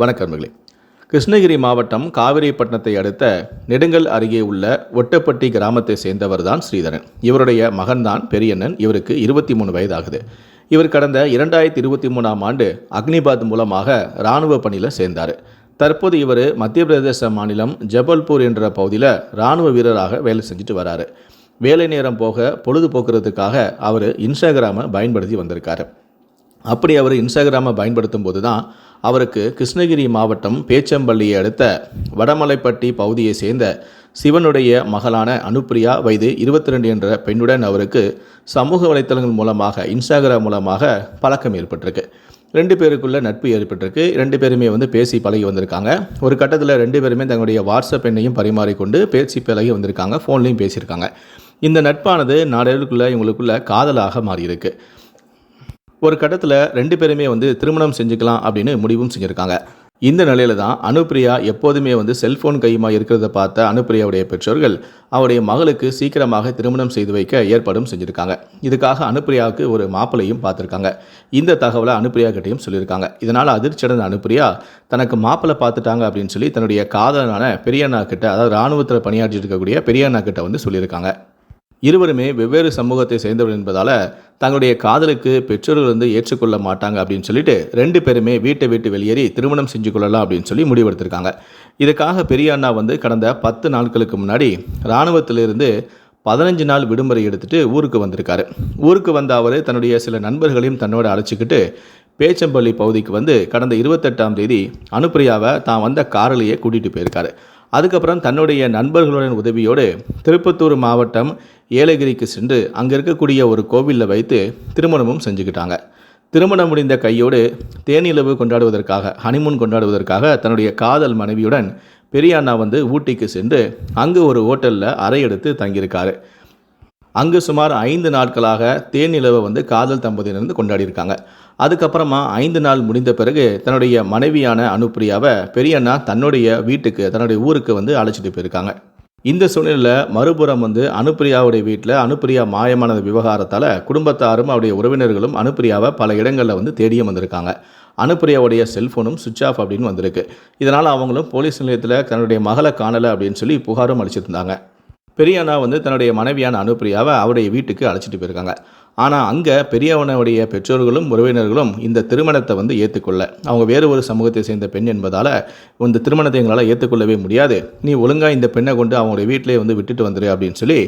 வணக்கர்களே கிருஷ்ணகிரி மாவட்டம் காவிரிப்பட்டினத்தை அடுத்த நெடுங்கல் அருகே உள்ள ஒட்டப்பட்டி கிராமத்தை சேர்ந்தவர் தான் ஸ்ரீதரன். இவருடைய மகன்தான் பெரியண்ணன். இவருக்கு இருபத்தி மூணு வயதாகுது. இவர் கடந்த இரண்டாயிரத்தி இருபத்தி மூணாம் ஆண்டு அக்னிபாத் மூலமாக இராணுவ பணியில் சேர்ந்தார். தற்போது இவர் மத்திய பிரதேச மாநிலம் ஜபல்பூர் என்ற பகுதியில் இராணுவ வீரராக வேலை செஞ்சுட்டு வராரு. வேலை நேரம் போக பொழுதுபோக்குறதுக்காக அவர் இன்ஸ்டாகிராமை பயன்படுத்தி வந்திருக்காரு. அப்படி அவர் இன்ஸ்டாகிராமை பயன்படுத்தும் போது தான் அவருக்கு கிருஷ்ணகிரி மாவட்டம் பேச்சம்பள்ளியை அடுத்த வடமலைப்பட்டி பகுதியை சேர்ந்த சிவனுடைய மகளான அனுப்பிரியா வயது இருபத்தி ரெண்டு என்ற பெண்ணுடன் அவருக்கு சமூக வலைத்தளங்கள் மூலமாக இன்ஸ்டாகிராம் மூலமாக பழக்கம் ஏற்பட்டிருக்கு. ரெண்டு பேருக்குள்ள நட்பு ஏற்பட்டிருக்கு. ரெண்டு பேருமே வந்து பேசி பழகி வந்திருக்காங்க. ஒரு கட்டத்தில் ரெண்டு பேருமே தங்களுடைய வாட்ஸ்அப் எண்ணையும் பரிமாறிக்கொண்டு பேசி பழகி வந்திருக்காங்க. ஃபோன்லேயும் பேசியிருக்காங்க. இந்த நட்பானது நாடுகளுக்குள்ள இவங்களுக்குள்ள காதலாக மாறியிருக்கு. ஒரு கட்டத்தில் ரெண்டு பேருமே வந்து திருமணம் செஞ்சுக்கலாம் அப்படின்னு முடிவும் செஞ்சுருக்காங்க. இந்த நிலையில தான் அனுப்பிரியா எப்போதுமே வந்து செல்போன் கையுமா இருக்கிறத பார்த்த அனுப்பிரியாவுடைய பெற்றோர்கள் அவருடைய மகளுக்கு சீக்கிரமாக திருமணம் செய்து வைக்க ஏற்பாடும் செஞ்சுருக்காங்க. இதுக்காக அனுப்பிரியாவுக்கு ஒரு மாப்பிளையும் பார்த்துருக்காங்க. இந்த தகவலை அனுப்பிரியா கிட்டையும் சொல்லியிருக்காங்க. இதனால் அதிர்ச்சியடைந்த அனுப்பிரியா தனக்கு மாப்பிள்ளை பார்த்துட்டாங்க அப்படின்னு சொல்லி தன்னுடைய காதலனான பெரியண்ணா கிட்ட அதாவது இராணுவத்தில் பணியாற்றிட்டு இருக்கக்கூடிய பெரியண்ணா கிட்ட வந்து சொல்லியிருக்காங்க. இருவருமே வெவ்வேறு சமூகத்தை சேர்ந்தவர் என்பதால் தங்களுடைய காதலுக்கு பெற்றோர்கள் வந்து ஏற்றுக்கொள்ள மாட்டாங்க அப்படின்னு சொல்லிட்டு ரெண்டு பேருமே வீட்டை விட்டு வெளியேறி திருமணம் செஞ்சு கொள்ளலாம் அப்படின்னு சொல்லி முடிவெடுத்திருக்காங்க. இதுக்காக பெரிய அண்ணா வந்து கடந்த பத்து நாட்களுக்கு முன்னாடி இராணுவத்திலிருந்து பதினஞ்சு நாள் விடுமுறை எடுத்துட்டு ஊருக்கு வந்திருக்காரு. ஊருக்கு வந்த அவர் தன்னுடைய சில நண்பர்களையும் தன்னோட அழைச்சிக்கிட்டு பேச்சம்பள்ளி பகுதிக்கு வந்து கடந்த இருபத்தெட்டாம் தேதி அனுப்பிரியாவை தான் வந்த காரிலேயே கூட்டிகிட்டு போயிருக்காரு. அதுக்கப்புறம் தன்னுடைய நண்பர்களுடன் உதவியோடு திருப்பத்தூர் மாவட்டம் ஏலகிரிக்கு சென்று அங்கே இருக்கக்கூடிய ஒரு கோவிலில் வைத்து திருமணமும் செஞ்சுக்கிட்டாங்க. திருமணம் முடிந்த கையோடு தேனிலவு கொண்டாடுவதற்காக ஹனிமூன் கொண்டாடுவதற்காக தன்னுடைய காதல் மனைவியுடன் பெரிய அண்ணா வந்து ஊட்டிக்கு சென்று அங்கு ஒரு ஹோட்டலில் அறை எடுத்து தங்கியிருக்காரு. அங்கு சுமார் ஐந்து நாட்களாக தேனிலவை வந்து காதல் தம்பதியிலிருந்து கொண்டாடியிருக்காங்க. அதுக்கப்புறமா ஐந்து நாள் முடிந்த பிறகு தன்னுடைய மனைவியான அனுப்பிரியாவை பெரியண்ணா தன்னுடைய வீட்டுக்கு தன்னுடைய ஊருக்கு வந்து அழைச்சிட்டு போயிருக்காங்க. இந்த சூழ்நிலையில் மறுபுறம் வந்து அனுப்பிரியாவுடைய வீட்டில் அனுப்பிரியா மாயமான விவகாரத்தால் குடும்பத்தாரும் அவருடைய உறவினர்களும் அனுப்பிரியாவை பல இடங்களில் வந்து தேடியும் வந்திருக்காங்க. அனுப்பிரியாவுடைய செல்ஃபோனும் சுவிட்ச் ஆஃப் அப்படின்னு வந்திருக்கு. இதனால் அவங்களும் போலீஸ் நிலையத்தில் தன்னுடைய மகளை காணலை அப்படின்னு சொல்லி புகாரும் அளிச்சிருந்தாங்க. பெரியண்ணா வந்து தன்னுடைய மனைவியான அனுப்பிரியாவை அவருடைய வீட்டுக்கு அழைச்சிட்டு போயிருக்காங்க. ஆனால் அங்கே பெரியவனுடைய பெற்றோர்களும் உறவினர்களும் இந்த திருமணத்தை வந்து ஏற்றுக்கொள்ள அவங்க வேறு ஒரு சமூகத்தை சேர்ந்த பெண் என்பதால் இந்த திருமணத்தை எங்களால் ஏற்றுக்கொள்ளவே முடியாது. நீ ஒழுங்காக இந்த பெண்ணை கொண்டு அவங்களுடைய வீட்டிலே வந்து விட்டுட்டு வந்துரு அப்படின்னு சொல்லி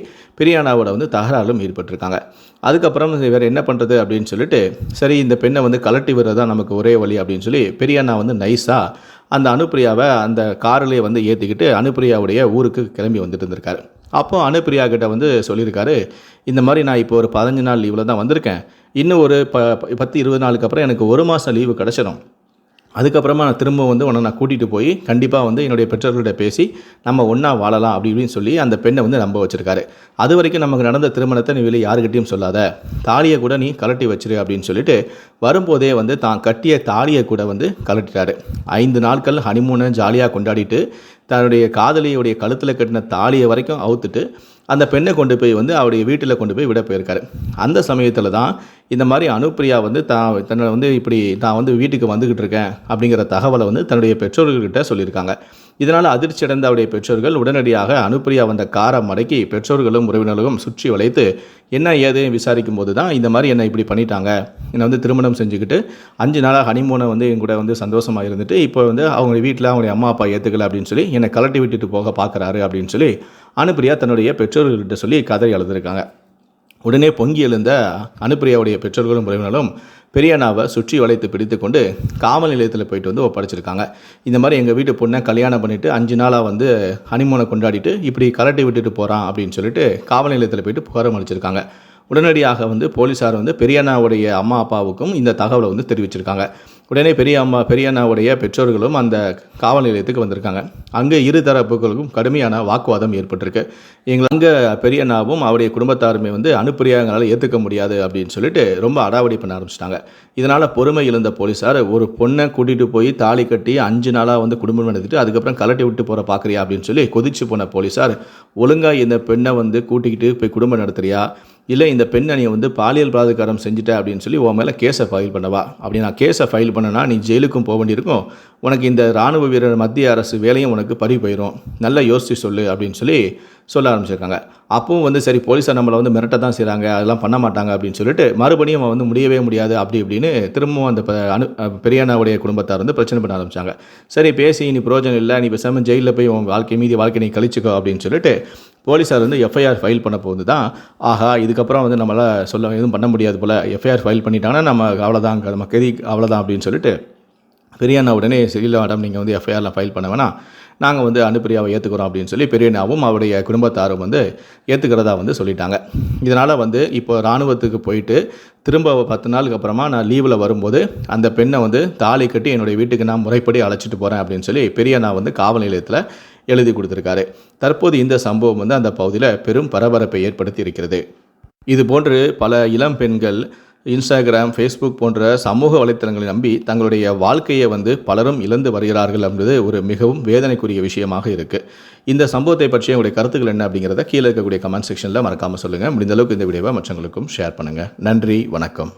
பெரியானாவோட வந்து தகராறும் ஈடுபட்டிருக்காங்க அதுக்கப்புறம் வேறு என்ன பண்ணுறது அப்படின்னு சொல்லிட்டு சரி இந்த பெண்ணை வந்து கலட்டி விடுறது தான் நமக்கு ஒரே வழி அப்படின்னு சொல்லி பெரியண்ணா வந்து நைஸாக அந்த அனுப்பிரியாவை அந்த காரிலே வந்து ஏற்றிக்கிட்டு அனுப்பிரியாவுடைய ஊருக்கு கிளம்பி வந்துட்டு இருந்திருக்காரு. அப்போ அனுப்பிரியா கிட்ட வந்து சொல்லியிருக்காரு இந்த மாதிரி நான் இப்போ ஒரு பதினஞ்சு நாள் லீவில் தான் வந்திருக்கேன். இன்னும் ஒரு ப பத்து இருபது நாளுக்கு அப்புறம் எனக்கு ஒரு மாதம் லீவு கிடச்சிடும் அதுக்கப்புறமா நான் திரும்ப வந்து உன்னை நான் கூட்டிகிட்டு போய் கண்டிப்பாக வந்து என்னுடைய பெற்றோர்கள்ட்ட பேசி நம்ம ஒன்றா வாழலாம் அப்படி இப்படின்னு சொல்லி அந்த பெண்ணை வந்து நம்ப வச்சுருக்காரு. அது வரைக்கும் நமக்கு நடந்த திருமணத்தை நீ வெளியே யாருக்கிட்டையும் சொல்லாத. தாலியை கூட நீ கலட்டி வச்சிரு அப்படின்னு சொல்லிட்டு வரும்போதே வந்து தான் கட்டிய தாலியை கூட வந்து கலட்டிட்டாரு ஐந்து நாட்கள் ஹனிமூனை ஜாலியாக கொண்டாடிட்டு தன்னுடைய காதலியுடைய கழுத்தில் கட்டின தாலியை வரைக்கும் அவுத்துட்டு அந்த பெண்ணை கொண்டு போய் வந்து அவருடைய வீட்டில் கொண்டு போய் விட போயிருக்காரு. அந்த சமயத்தில் தான் இந்த மாதிரி அனுப்பிரியா வந்து தான் தன்னை வந்து இப்படி தான் வந்து வீட்டுக்கு வந்துக்கிட்டு இருக்கேன் அப்படிங்கிற தகவலை வந்து தன்னுடைய பெற்றோர்கள்கிட்ட சொல்லியிருக்காங்க. இதனால் அதிர்ச்சி அடைந்த அவருடைய பெற்றோர்கள் உடனடியாக அனுப்பிரியா வந்த காரை மடக்கி பெற்றோர்களும் உறவினர்களும் சுற்றி வளைத்து என்ன ஏது? விசாரிக்கும் போது தான் இந்த மாதிரி என்னை இப்படி பண்ணிட்டாங்க. என்னை வந்து திருமணம் செஞ்சுக்கிட்டு அஞ்சு நாளாக ஹனிமூனை வந்து என் கூட வந்து சந்தோஷமாக இருந்துட்டு இப்போ வந்து அவங்க வீட்டில் அவங்களுடைய அம்மா அப்பா ஏற்றுக்கல அப்படின்னு சொல்லி என்னை கலட்டி விட்டுட்டு போக பார்க்குறாரு அப்படின்னு சொல்லி அனுப்பிரியா தன்னுடைய பெற்றோர்கள்கிட்ட சொல்லி கதறி எழுதியிருக்காங்க உடனே பொங்கி எழுந்த அனுப்பிரியாவுடைய பெற்றோர்களும் உறவினர்களும் பெரியண்ணாவை சுற்றி வளைத்து பிடித்து கொண்டு காவல் நிலையத்தில் போயிட்டு வந்து ஒப்படைச்சிருக்காங்க. இந்த மாதிரி எங்கள் வீட்டு பொண்ணை கல்யாணம் பண்ணிவிட்டு அஞ்சு நாளாக வந்து ஹனிமூனை கொண்டாடிட்டு இப்படி கலட்டி விட்டுட்டு போகிறான் அப்படின்னு சொல்லிட்டு காவல் நிலையத்தில் போயிட்டு புகாரம் அளிச்சிருக்காங்க. உடனடியாக வந்து போலீஸார் வந்து பெரியண்ணாவுடைய அம்மா அப்பாவுக்கும் இந்த தகவலை வந்து தெரிவிச்சிருக்காங்க. உடனே பெரிய அம்மா பெரியண்ணாவுடைய பெற்றோர்களும் அந்த காவல் நிலையத்துக்கு வந்திருக்காங்க. அங்கே இரு தரப்புகளுக்கும் கடுமையான வாக்குவாதம் ஏற்பட்டிருக்கு. எங்களை அங்கே பெரியண்ணாவும் அவருடைய குடும்பத்தாருமே வந்து அனுப்பிரியா எங்களால் ஏற்றுக்க முடியாது அப்படின்னு சொல்லிட்டு ரொம்ப அடாவடி பண்ண ஆரம்பிச்சிட்டாங்க. இதனால் பொறுமை இழந்த போலீஸார் ஒரு பொண்ணை கூட்டிகிட்டு போய் தாலி கட்டி அஞ்சு நாளாக வந்து குடும்பம் நடத்திட்டு அதுக்கப்புறம் கலட்டி விட்டு போகிற பார்க்குறியா அப்படின்னு சொல்லி கொதிச்சு போன போலீஸார் ஒழுங்காக இந்த பெண்ணை வந்து கூட்டிக்கிட்டு போய் குடும்பம் நடத்துறியா? இல்லை இந்த பெண் அணியை வந்து பாலியல் பலாத்காரம் செஞ்சுட்டேன் அப்படின்னு சொல்லி உன் மேலே கேஸை ஃபைல் பண்ணவா? அப்படி நான் கேஸை ஃபைல் பண்ணனா நீ ஜெயிலுக்கும் போக வேண்டியிருக்கும். உனக்கு இந்த இராணுவ வீரர் மத்திய அரசு வேலையும் உனக்கு பறி போயிடும் நல்லா யோசிச்சு சொல்லு அப்படின்னு சொல்லி சொல்ல ஆரம்பிச்சிருக்காங்க. அப்பவும் வந்து சரி போலீஸார் நம்மளை வந்து மிரட்ட தான் செய்கிறாங்க அதெல்லாம் பண்ண மாட்டாங்க அப்படின்னு சொல்லிட்டு மறுபடியும் அவன் வந்து முடியவே முடியாது. அப்படி இப்படின்னு திரும்பவும் அந்த அனு பெரியானாவுடைய குடும்பத்தார் வந்து பிரச்சனை பண்ண ஆரம்பிச்சாங்க. சரி பேசி நீ பிரோஜனம் இல்லை. நீ பேசாமல் ஜெயிலில் போய் உன் வாழ்க்கை மீதி வாழ்க்கை நீ கழிச்சுக்கோ அப்படின்னு சொல்லிட்டு போலீஸார் வந்து எஃப்ஐஆர் ஃபைல் பண்ண போது தான். ஆஹா இதுக்கப்புறம் வந்து நம்மளால் சொல்ல எதுவும் பண்ண முடியாது போல். எஃப்ஐஆர் ஃபைல் பண்ணிட்டாங்கன்னா நம்ம அவ்வளோதான் நம்ம கதி அவ்வளோதான் அப்படின்னு சொல்லிட்டு பெரியண்ணா உடனே இல்லை மேடம் நீங்கள் வந்து எஃப்ஐஆரில் ஃபைல் பண்ண வேணாம். நாங்கள் வந்து அனுப்பிரியாவை ஏற்றுக்கிறோம் அப்படின்னு சொல்லி பெரியண்ணாவும் அவருடைய குடும்பத்தாரும் வந்து ஏற்றுக்கிறதா வந்து சொல்லிட்டாங்க. இதனால் வந்து இப்போ இராணுவத்துக்கு போயிட்டு திரும்ப பத்து நாளுக்கு அப்புறமா நான் லீவில் வரும்போது அந்த பெண்ணை வந்து தாலி கட்டி என்னுடைய வீட்டுக்கு நான் முறைப்படி அழைச்சிட்டு போகிறேன் அப்படின்னு சொல்லி பெரியண்ணா வந்து காவல் நிலையத்தில் எழுதி கொடுத்துருக்காரு. தற்போது இந்த சம்பவம் வந்து அந்த பகுதியில் பெரும் பரபரப்பை ஏற்படுத்தி இருக்கிறது. இது போன்று பல இளம் பெண்கள் இன்ஸ்டாகிராம் ஃபேஸ்புக் போன்ற சமூக வலைத்தளங்களை நம்பி தங்களுடைய வாழ்க்கையை வந்து பலரும் இழந்து வருகிறார்கள் என்பது ஒரு மிகவும் வேதனைக்குரிய விஷயமாக இருக்குது இந்த சம்பவத்தை பற்றிய உங்களுடைய கருத்துக்கள் என்ன அப்படிங்கிறத கீழே இருக்கக்கூடிய கமெண்ட் செக்ஷனில் மறக்காமல் சொல்லுங்கள் முடிந்த அளவுக்கு இந்த வீடியோவை மற்றவங்களுக்கும் ஷேர் பண்ணுங்கள் நன்றி வணக்கம்.